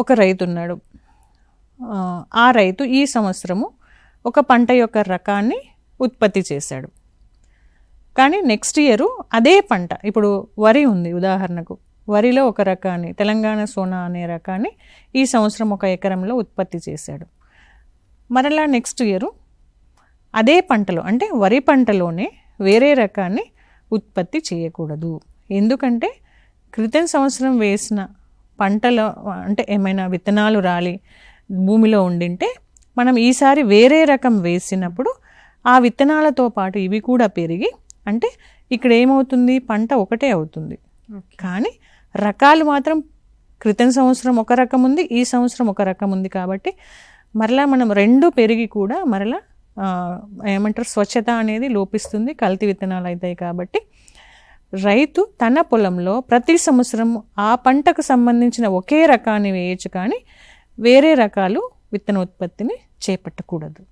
ఒక రైతు ఉన్నాడు. ఆ, రైతు ఈ సంవత్సరము ఒక పంట యొక్క రకాన్ని ఉత్పత్తి చేశాడు. కానీ నెక్స్ట్ ఇయర్ అదే పంట ఇప్పుడు వరి ఉంది ఉదాహరణకు. వరిలో ఒక రకాన్ని తెలంగాణ సోనా అనే రకాన్ని ఈ సంవత్సరం ఒక ఎకరంలో ఉత్పత్తి చేశాడు. మరలా నెక్స్ట్ ఇయర్ అదే పంటలో అంటే వరి పంటలోనే వేరే రకాన్ని ఉత్పత్తి చేయకూడదు. ఎందుకంటే క్రితం సంవత్సరం వేసిన పంటలో అంటే ఏమైనా విత్తనాలు రాలి భూమిలో ఉండింటే మనం ఈసారి వేరే రకం వేసినప్పుడు ఆ విత్తనాలతో పాటు ఇవి కూడా పెరిగి అంటే ఇక్కడ ఏమవుతుంది? పంట ఒకటే అవుతుంది. కానీ రకాలు మాత్రం క్రితం సంవత్సరం ఒక రకం ఉంది ఈ సంవత్సరం ఒక రకం ఉంది కాబట్టి మరలా మనం రెండు పెరిగి కూడా మరలా ఏమంటారు? స్వచ్ఛత అనేది లోపిస్తుంది కల్తీ విత్తనాలు అవుతాయి కాబట్టి రైతు తన పొలంలో ప్రతి సంవత్సరం ఆ పంటకు సంబంధించిన ఒకే రకాన్ని వేయచ్చు కానీ వేరే రకాలు విత్తన ఉత్పత్తిని చేపట్టకూడదు.